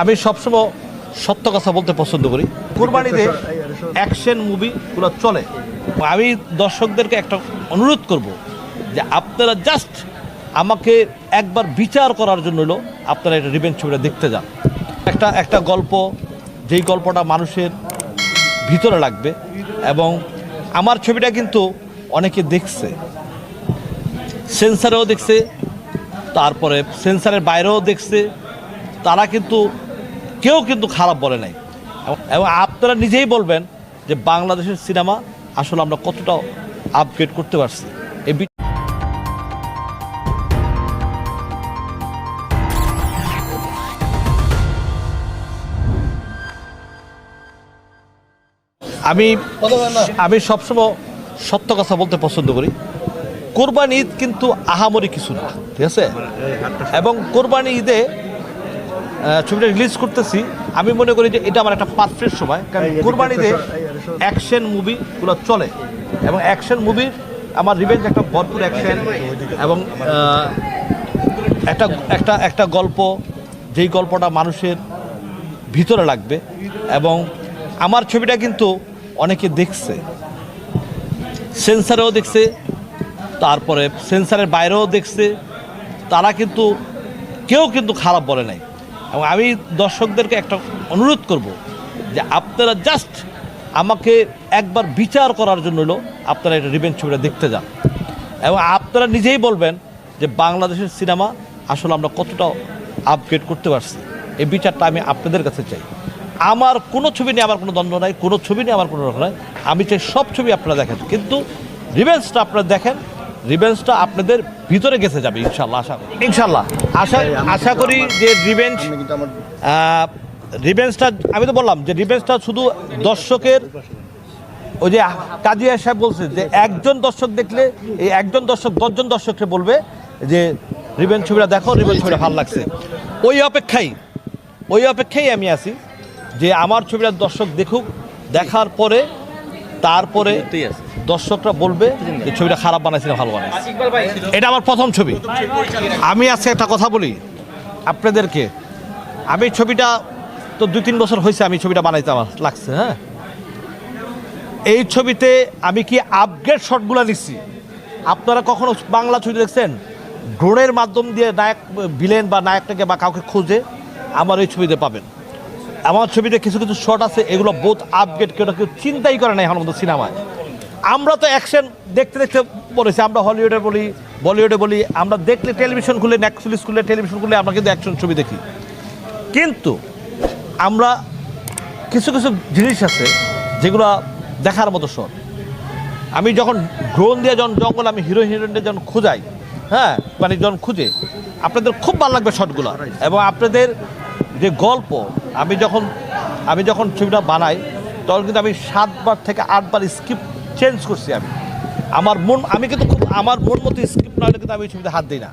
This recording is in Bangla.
আমি সবসময় সত্য কথা বলতে পছন্দ করি। কোরবানিতে অ্যাকশন মুভিগুলো চলে। আমি দর্শকদেরকে একটা অনুরোধ করব যে আপনারা জাস্ট আমাকে একবার বিচার করার জন্য হলো আপনারা এটা রিভেঞ্জ ছবিটা দেখতে যান। একটা একটা গল্প, যেই গল্পটা মানুষের ভিতরে লাগবে এবং আমার ছবিটা কিন্তু অনেকে দেখছে। সেন্সারেও দেখছে, তারপরে সেন্সারের বাইরেও দেখছে তারা কিন্তু, কেউ কিন্তু খারাপ বলে নাই। এবং- আপনারা নিজেই বলবেন যে বাংলাদেশের সিনেমা আসলে আমরা কতটা আপগ্রেড করতে পারছি। এই আমি আমি সবসময় সত্য কথা বলতে পছন্দ করি। কোরবানি ঈদ কিন্তু আহামরি কিছু না, ঠিক আছে? এবং কোরবানি ঈদে ছবিটা রিলিজ করতেছি। আমি মনে করি যে এটা আমার একটা পারফেক্ট সময় কারণ কোরবানিতে অ্যাকশন মুভিগুলো চলে। এবং অ্যাকশন মুভির আমার রিভেঞ্জ একটা ভরপুর অ্যাকশন এবং একটা একটা একটা গল্প যেই গল্পটা মানুষের ভিতরে লাগবে। এবং আমার ছবিটা কিন্তু অনেকে দেখছে। সেন্সারেও দেখছে তারপরে সেন্সারের বাইরেও দেখছে। তারা কিন্তু কেউ কিন্তু খারাপ বলে নাই। এবং আমি দর্শকদেরকে একটা অনুরোধ করব যে আপনারা জাস্ট আমাকে একবার বিচার করার জন্য হলো আপনারা এটা রিভেঞ্জ ছবিটা দেখতে যান। এবং আপনারা নিজেই বলবেন যে বাংলাদেশের সিনেমা আসলে আমরা কতটা আপগ্রেড করতে পারছি। এই বিচারটা আমি আপনাদের কাছে চাই। আমার কোনো ছবি নিয়ে আমার কোনো দ্বন্দ্ব নাই, কোনো ছবি নিয়ে আমার কোনো রকম নাই। আমি চাই সব ছবি আপনারা দেখেন। কিন্তু রিভেন্সটা আপনারা দেখেন রিভেন্সটা আপনাদের ভিতরে গেছে যাবে ইনশাল্লাহ আশা করি। ইনশাল্লাহ আশা আশা করি যে রিভেঞ্জ রিভেন্সটা আমি তো বললাম যে রিভেন্সটা শুধু দর্শকের ওই যে কাজিয়া সাহেব বলছে যে একজন দর্শক দেখলে এই একজন দর্শক দশজন দর্শককে বলবে যে রিভেন ছবিটা দেখো রিভেন ছবিটা ভালো লাগছে। ওই অপেক্ষাই ওই অপেক্ষাই আমি আছি যে আমার ছবিটা দর্শক দেখুক দেখার পরে তারপরে দর্শকরা বলবে যে ছবিটা খারাপ বানাইছে না ভালো বানাইছে। এটা আমার প্রথম ছবি। আমি আজকে একটা কথা বলি আপনাদেরকে। আমি ছবিটা তো দুই তিন বছর হয়েছে আমি ছবিটা বানাইতে আমার লাগছে হ্যাঁ? এই ছবিতে আমি কি আপগ্রেড শটগুলো নিচ্ছি? আপনারা কখনো বাংলা ছবি দেখছেন? ড্রোনের মাধ্যম দিয়ে নায়ক ভিলেন বা নায়কটাকে বা কাউকে খুঁজে আমার এই ছবিতে পাবেন। আমার ছবিতে কিছু কিছু শট আছে, এগুলো বোধ আপগ্রেড কেউ কেউ চিন্তাই করে না এখন মতো সিনেমায়। আমরা তো অ্যাকশন দেখতে দেখতে বলেছি, আমরা হলিউডে বলি বলিউডে বলি, আমরা দেখলে টেলিভিশন খুলে নেক্সুলিস খুলে টেলিভিশন খুলে আমরা কিন্তু অ্যাকশন ছবি দেখি। কিন্তু আমরা কিছু কিছু জিনিস আছে যেগুলো দেখার মতো শট আমি যখন ড্রোন দিয়ে যখন জঙ্গল, আমি হিরো হিরোইনদের যখন খোঁজাই হ্যাঁ মানে যখন খুঁজে, আপনাদের খুব ভালো লাগবে শটগুলো এবং আপনাদের যে গল্প আমি যখন আমি যখন ছবিটা বানাই, তখন কিন্তু আমি সাতবার থেকে আটবার স্ক্রিপ্ট চেঞ্জ করছি আমি। আমার মন, আমি কিন্তু আমার মন মতো স্ক্রিপ্ট না হলে কিন্তু আমি ছবিতে হাত দিই না।